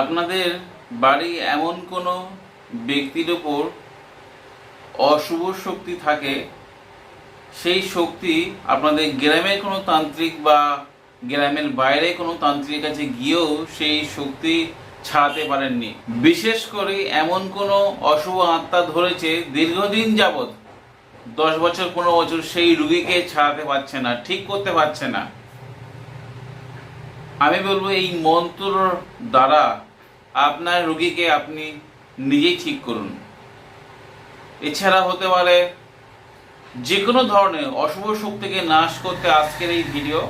আপনাদের বাড়ি এমন কোনো ব্যক্তির ওপর অশুভ শক্তি থাকে, সেই শক্তি আপনাদের গ্রামের কোনো তান্ত্রিক বা গ্রামের বাইরে কোনো তান্ত্রিকের কাছে গিয়েও সেই শক্তি ছাড়াতে পারেননি। বিশেষ করে এমন কোনো অশুভ আত্মা ধরেছে দীর্ঘদিন যাবৎ, দশ বছর, পনেরো বছর সেই রুগীকে ছাড়াতে পারছে না, ঠিক করতে পারছে না। আমি বলব এই মন্ত্র দ্বারা আপনার রুগীকে আপনি নিজেই ঠিক করুন। এছাড়া হতে পারে যে কোনো ধরনের অশুভ শক্তিকে নাশ করতে আজকের এই ভিডিও।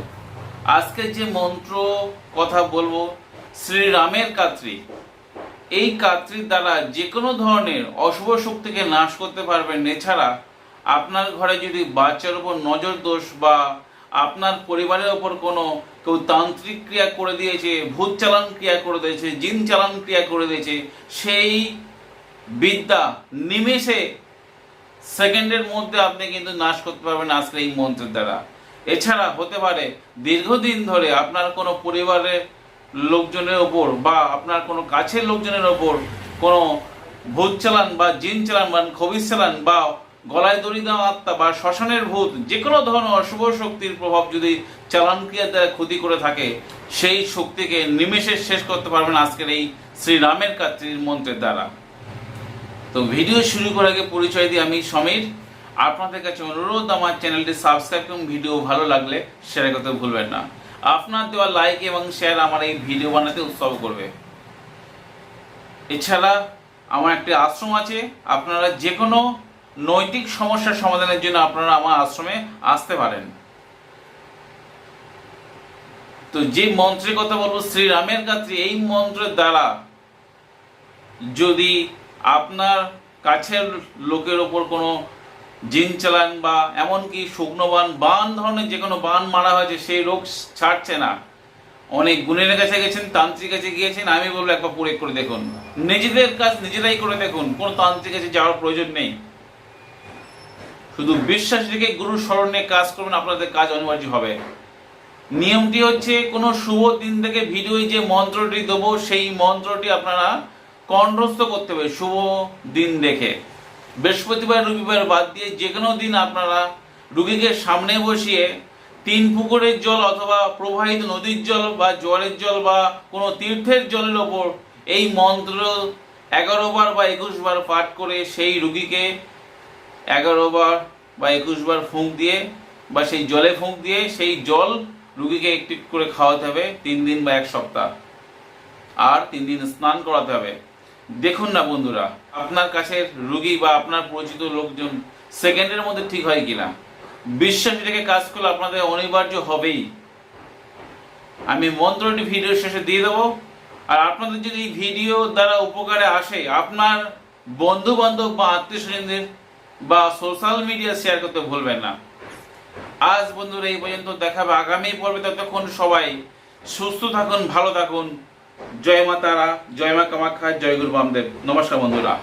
আজকের যে মন্ত্র কথা বলব, শ্রীরামের কাত্রী। এই কাত্রীর দ্বারা যে কোনো ধরনের অশুভ শক্তিকে নাশ করতে পারবেন। এছাড়া আপনার ঘরে যদি বাচ্চার উপর নজর দোষ বা আপনার পরিবারের ওপর কোনো কেউ তান্ত্রিক ক্রিয়া করে দিয়েছে, ভূত চালান ক্রিয়া করে দিয়েছে, জিন চালান ক্রিয়া করে দিয়েছে, সেই বিদ্যা নিমেষে সেকেন্ডের মধ্যে আপনি কিন্তু নাশ করতে পারবেন আজকের এই মন্ত্রের দ্বারা। এছাড়া হতে পারে দীর্ঘদিন ধরে আপনার কোনো পরিবারের লোকজনের ওপর বা আপনার কোনো কাছের লোকজনের ওপর কোনো ভূত চালান বা জিন চালান বা খবিস চালান বা গলায় দড়ি দেওয়া আত্মা বা শ্মশানের ভূত যে কোনো ধরনের অশুভ শক্তির প্রভাব যদি চালান ক্রিয়ার দ্বারা ক্ষতি করে থাকে, সেই শক্তিকে নিমেষে শেষ করতে পারবেন আজকের এই শ্রীরামের কাত্রীর মন্ত্রের দ্বারা। তো ভিডিও শুরু করার আগে পরিচয় দিই আমি সমীর। আপনাদের কাছে অনুরোধ, আমার চ্যানেলটি সাবস্ক্রাইব এবং ভিডিও ভালো লাগলে শেয়ার করতে ভুলবেন না। আপনার দেওয়া লাইক এবং শেয়ার আমার এই ভিডিও বানাতে উৎসাহ করবে। এছাড়া আমার একটি আশ্রম আছে, আপনারা যে কোনো নৈতিক সমস্যার সমাধানের জন্য আপনারা আমার আশ্রমে আসতে পারেন। তো যে মন্ত্রের কথা বলব, শ্রীরামের কাছে এই মন্ত্রের দ্বারা যদি আপনার কাছের লোকের ওপর কোনো জিন চালান বা এমনকি শুকনো বান বান ধরনের যে কোনো বান মারা হয়েছে, সেই রোগ ছাড়ছে না। অনেক গুণের কাছে গেছেন তান্ত্রিক কাছে গিয়েছেন, আমি বলব একবার প্রয়োগ করে দেখুন। নিজেদের কাজ নিজেরাই করে দেখুন, কোনো তান্ত্রিক কাছে যাওয়ার প্রয়োজন নেই। শুধু বিশ্বাস রেখে গুরু স্মরণে কাজ করবেন, আপনাদের কাজ অনিবার্য হবে। নিয়মটি হচ্ছে, কোনো শুভ দিন থেকে ভিডিও যে মন্ত্রটি দেবো, সেই মন্ত্রটি আপনারা কণ্ঠস্থ করতে হবে শুভ দিন দেখে। বৃহস্পতিবার, রবিবার বাদ দিয়ে যে কোনো দিন আপনারা রুগীকে সামনে বসিয়ে তিন পুকুরের জল অথবা প্রবাহিত নদীর জল বা জলের জল বা কোনো তীর্থের জলের ওপর এই মন্ত্র এগারো বার বা একুশ বার পাঠ করে সেই রুগীকে এগারো বার বা একুশ বার ফুঁক দিয়ে বা সেই জলে ফুঁক দিয়ে সেই জল রুগীকে একটু করে খাওয়াতে হবে তিন দিন বা এক সপ্তাহ। আর তিন দিন স্নান করাতে হবে। দেখুন না বন্ধুরা, আপনার কাছের রুগী বা আপনার পরিচিত লোকজন সেকেন্ডের মধ্যে ঠিক হয় কিনা? বিশ্বাস রেখে কাজ করলে আপনাদের অনিবার্য হবেই। আমি মন্ত্রটি ভিডিও শেষে দিয়ে দেবো। আর আপনাদের যদি এই ভিডিও দ্বারা উপকারে আসে, আপনার বন্ধু বান্ধব বা আত্মীয় স্বজনদের বা সোশ্যাল মিডিয়া শেয়ার করতে ভুলবেন না। আজ বন্ধুরা এই পর্যন্ত দেখাবে। আগামী পর্বে ততক্ষণ সবাই সুস্থ থাকুন, ভালো থাকুন। জয় মা তারা জয় মা কামাখ্যা, জয় গুরু বামদেব। নমস্কার বন্ধুরা।